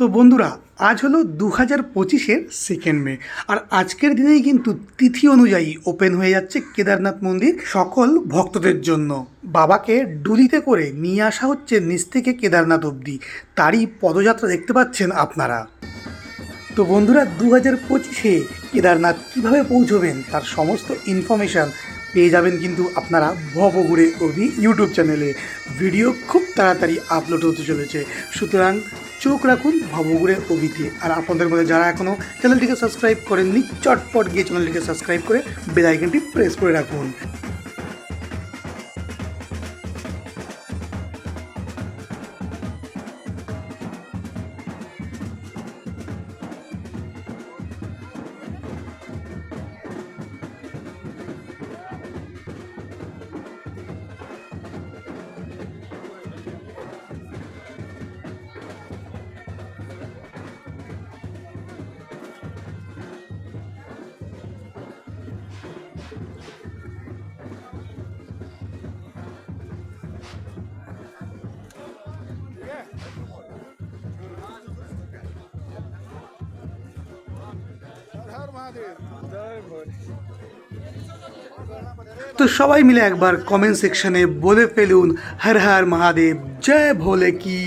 তো বন্ধুরা, আজ হলো দু হাজার পঁচিশের সেকেন্ড মে আর আজকের দিনেই কিন্তু তিথি অনুযায়ী ওপেন হয়ে যাচ্ছে কেদারনাথ মন্দির সকল ভক্তদের জন্য। বাবাকে ডুলিতে করে নিয়ে আসা হচ্ছে নিচ থেকে কেদারনাথ অবধি। তারই পদযাত্রা দেখতে পাচ্ছেন আপনারা। তো বন্ধুরা দু হাজার পঁচিশে কেদারনাথ কীভাবে পৌঁছবেন তার সমস্ত ইনফরমেশান পেয়ে যাবেন কিন্তু আপনারা ভবঘুরে অভি ইউটিউব চ্যানেলে ভিডিও খুব তাড়াতাড়ি আপলোড হতে চলেছে। সুতরাং চোখ রাখুন ভবঘুরে প্রভৃতি। আর আপনাদের মধ্যে যারা এখনও চ্যানেলটিকে সাবস্ক্রাইব করেননি, চটপট গিয়ে চ্যানেলটিকে সাবস্ক্রাইব করে বেল আইকনটি প্রেস করে রাখুন। তো সবাই মিলে একবার কমেন্ট সেকশনে বলে ফেলুন হর হর মহাদেব জয় ভোলে কি